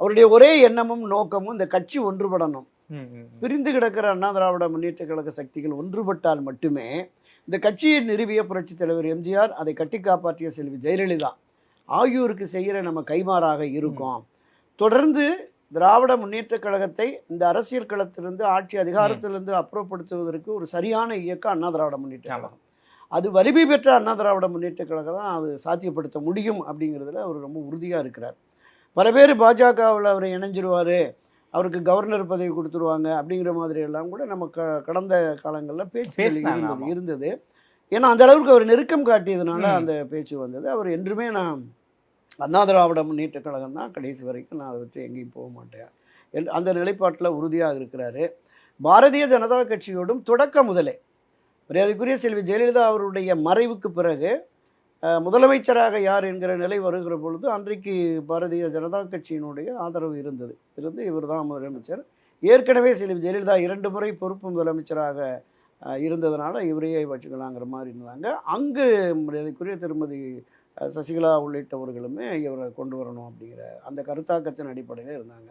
அவருடைய ஒரே எண்ணமும் நோக்கமும் இந்த கட்சி ஒன்றுபடணும். பிரிந்து கிடக்கிற அண்ணா திராவிட முன்னேற்ற கழக சக்திகள் ஒன்றுபட்டால் மட்டுமே இந்த கட்சியை நிறுவிய புரட்சித் தலைவர் எம்ஜிஆர் அதை கட்டி காப்பாற்றிய செல்வி ஜெயலலிதா ஆகியோருக்கு செய்கிற நம்ம கைமாறாக இருக்கும். தொடர்ந்து திராவிட முன்னேற்ற கழகத்தை இந்த அரசியல் களத்திலிருந்து ஆட்சி அதிகாரத்திலிருந்து அப்புறப்படுத்துவதற்கு ஒரு சரியான இயக்கம் அண்ணா திராவிட முன்னேற்ற. கழகம். அது வலிமை பெற்ற அண்ணா திராவிட முன்னேற்ற கழகம் தான் அது சாத்தியப்படுத்த முடியும் அப்படிங்கிறதுல அவர் ரொம்ப உறுதியாக இருக்கிறார். பல பேர் பாஜகவில் அவர் இணைஞ்சிருவார் அவருக்கு கவர்னர் பதவி கொடுத்துருவாங்க அப்படிங்கிற மாதிரி எல்லாம் கூட நம்ம க கடந்த காலங்களில் பேசினாங்க, இருந்தது. ஏன்னா அந்த அளவுக்கு அவர் நெருக்கம் காட்டியதுனால. அந்த பேச்சு வந்தது. அவர் என்றுமே நான் அண்ணா திராவிட முன்னேற்ற கழகம் தான் கடைசி வரைக்கும் நான் அதை விட்டு எங்கேயும் போக மாட்டேன். அந்த நிலைப்பாட்டில் உறுதியாக இருக்கிறாரு. பாரதிய ஜனதா கட்சியோடும் தொடக்க முதலே. மரியாதைக்குரிய செல்வி ஜெயலலிதா அவருடைய மறைவுக்கு பிறகு முதலமைச்சராக யார் என்கிற நிலை வருகிற பொழுது அன்றைக்கு பாரதிய ஜனதா கட்சியினுடைய ஆதரவு இருந்தது. இருந்து இவர் தான் முதலமைச்சர். ஏற்கனவே சில ஜெயலலிதா இரண்டு முறை பொறுப்பு முதலமைச்சராக இருந்ததுனால இவரையே வச்சுக்கலாங்கிற மாதிரி இருந்தாங்க. அங்கு மரியாதைக்குரிய திருமதி சசிகலா உள்ளிட்டவர்களுமே இவரை கொண்டு வரணும் அப்படிங்கிற அந்த கருத்தாக்கத்தின் அடிப்படையில் இருந்தாங்க.